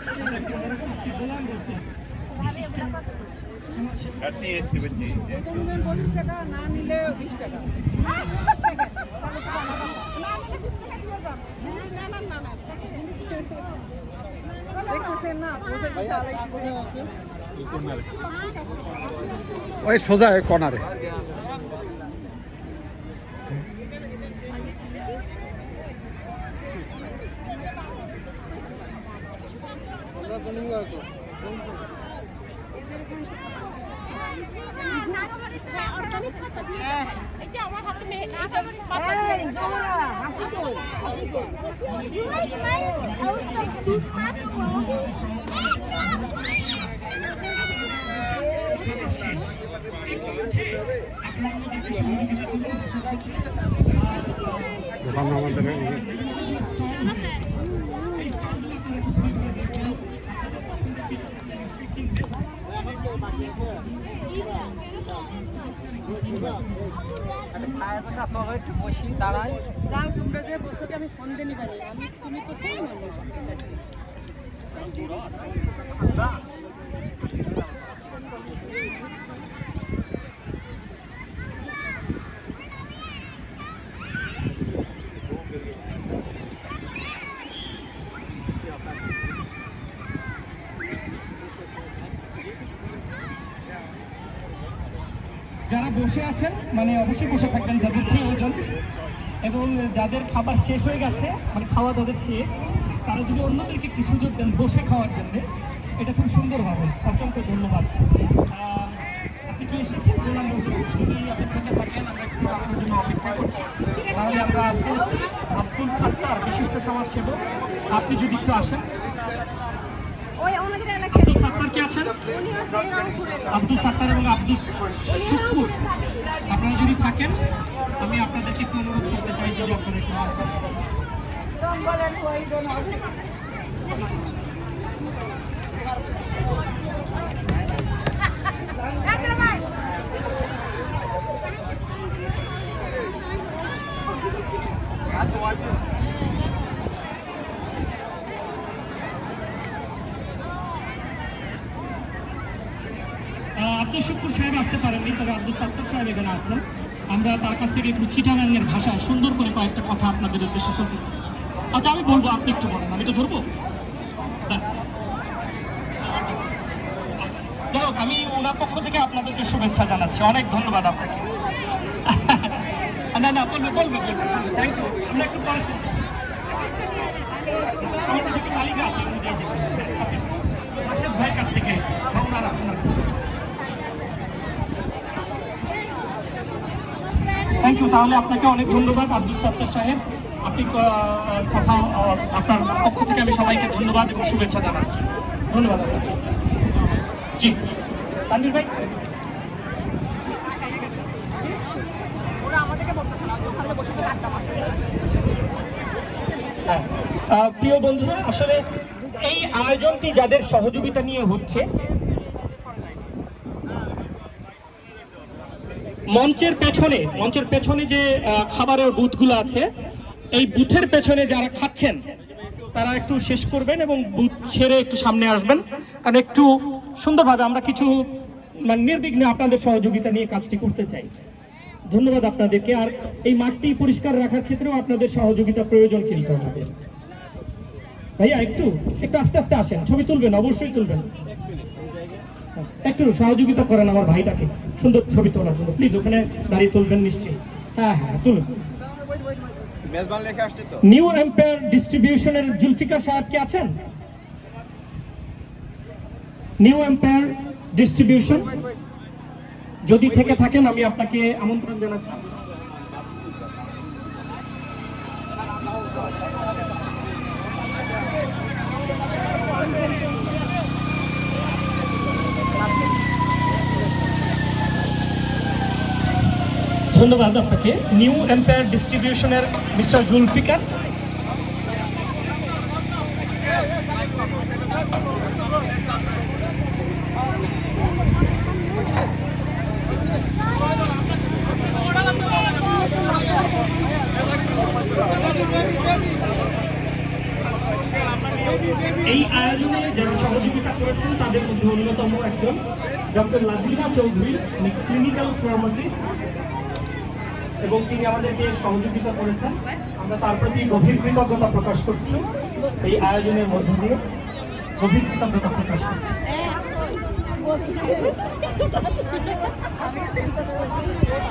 টাকা না নিলে ওই সোজা ওই কর্নারে অর্গানিক খাতা দিয়ে এই যে আমার হাতে মে পাতা দিয়ে হাসি তো হাসি তো You like my also cheap শেষ ইতিমধ্যে আপনারা আমাদেরকে সহযোগিতা করুন দোকান আমাদের এই- স্টল এই স্টলগুলো আপনারা একটু ঘুরে ঘুরে দেখবেন আপনাদের পছন্দের কিছু আপনি নিশ্চয়ই কিনবেন যাও তোমরা যে আমি ফোন দিয়ে নিবানি আমি তুমি তো সেই মানুষ। যারা বসে আছেন মানে অবশ্যই বসে থাকবেন যাদের প্রয়োজন। এবং যাদের খাবার শেষ হয়ে গেছে মানে খাওয়া তাদের শেষ, তারা যদি অন্যদেরকে একটু সুযোগ দেন বসে খাওয়ার জন্য, এটা খুব সুন্দর হবে। অসংখ্য ধন্যবাদ। আপনি কি এসেছেন? গোলাম রসুল যদি আপনি থেকে থাকেন, আমরা একটু আপনার জন্য অপেক্ষা করছি। তাহলে আমরা আব্দুল আব্দুল সাত্তার, বিশিষ্ট সমাজসেবক, আপনি যদি একটু আসেন। ওই আমাদের এলাকায় সাত্তার কে আছেন আব্দুল সাত্তার এবং আব্দুল শুক্কুর আপনারা যদি থাকেন, আমি আপনাদেরকে একটু অনুরোধ করতে চাই, যদি আপনারা একটু মঞ্চ আসেন। আব্দুল শুকুর সাহেব আসতে পারেননি তবে আব্দুল সাত্তার সাহেব এখানে আছেন। আমরা তার কাছ থেকে একটু চিটাগাঙ্গের ভাষায় সুন্দর করে কয়েকটা কথা আপনাদের উদ্দেশ্যে শুনব আচ্ছা আমি বলব আপনি একটু বলেন আমি তো ধরবো। আচ্ছা, যাই হোক আমি ওনার পক্ষ থেকে আপনাদেরকে শুভেচ্ছা জানাচ্ছি। অনেক ধন্যবাদ আপনাকে। না না বলবে বলবে বলবে থ্যাংক ইউ আমরা একটু পরে শুনব। আমার কাছে একটু আছে রাশেদ ভাইয়ের কাছ থেকে বা ওনারা। ইউ তাহলে আপনাকে অনেক ধন্যবাদ আব্দুল সত্তার সাহেব। আপনি কথা আপনার পক্ষ থেকে আমি সবাইকে ধন্যবাদ এবং শুভেচ্ছা জানাচ্ছি। ধন্যবাদ আপনাকে। জি। তানভীর ভাই? হ্যাঁ। প্রিয় বন্ধুরা, আসলে এই আয়োজনটি যাদের সহযোগিতা নিয়ে হচ্ছে মঞ্চের পেছনে মঞ্চের পেছনে যে খাবারের বুথগুলো আছে, এই বুথের পেছনে যারা খাচ্ছেন, তারা একটু শেষ করবেন এবং বুথ ছেড়ে একটু সামনে আসবেন। কারণ একটু সুন্দরভাবে আমরা কিছু মানে নির্বিঘ্নে আপনাদের সহযোগিতা নিয়ে কাজটি করতে চাই। ধন্যবাদ আপনাদেরকে। আর এই মাঠটি পরিষ্কার রাখার ক্ষেত্রেও আপনাদের সহযোগিতা প্রয়োজন কিন্তু ভাইয়া, একটু একটু আস্তে আস্তে আসেন। ছবি তুলবেন, অবশ্যই তুলবেন। একটু সহযোগিতা করেন আমার ভাইটাকে। সুন্দর ছবি তোলার জন্য। প্লিজ ওখানে দাঁড়িয়ে তুলবেন নিশ্চয়ই। হ্যাঁ হ্যাঁ তুলুন। নিউ এম্পায়ার ডিস্ট্রিবিউশনের জুলফিকার সাহেব কি আছেন? নিউ এম্পায়ার ডিস্ট্রিবিউশন যদি থেকে থাকেন আমি আপনাকে আমন্ত্রণ জানাচ্ছি। ধন্যবাদ আপনাকে নিউ এম্পায়ার ডিস্ট্রিবিউশনের মিস্টার জুলফিকার Thank you. এই আয়োজনে যারা সহযোগিতা করেছেন, তাদের মধ্যে অন্যতম একজন doctor Lazina Chowdhury clinical pharmacist এবং তিনি আমাদেরকে সহযোগিতা করেছেন। আমরা তার প্রতি গভীর কৃতজ্ঞতা প্রকাশ করছি। এই আয়োজনের মধ্য দিয়ে গভীর কৃতজ্ঞতা প্রকাশ করছি। আমি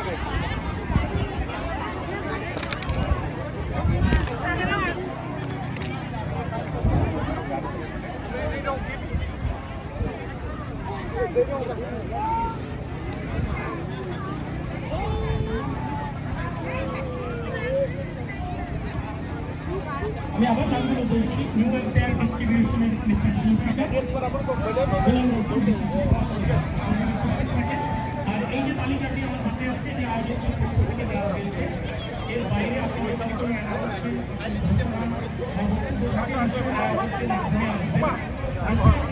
আবার নামগুলো বলছি নিউ এম্পায়ার ডিস্ট্রিবিউশনের মিস্টার সমাজসেবী। আর এই যে তালিকাটি আমার হাতে আছে যে আয়োজকের পক্ষ থেকে দেওয়া হয়েছে এর বাইরে আপনি যদি কোনো আয়োজকদের আসবেন।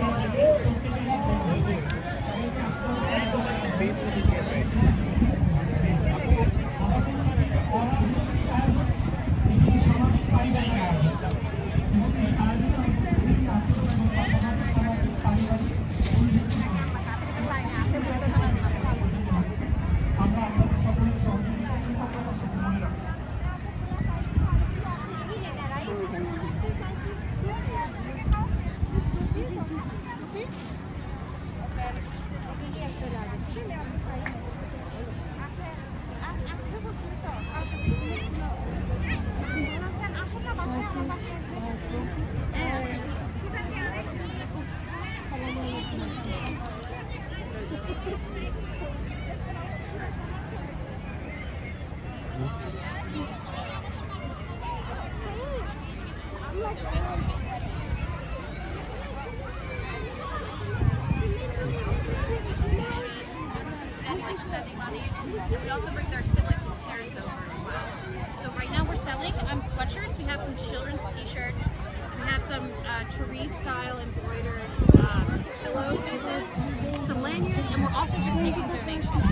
We also bring their siblings and parents over as well. So right now we're selling um, sweatshirts. We have some children's T-shirts. We have some uh, style embroidered um, pillowcases, some lanyards, and we're also just taking donations.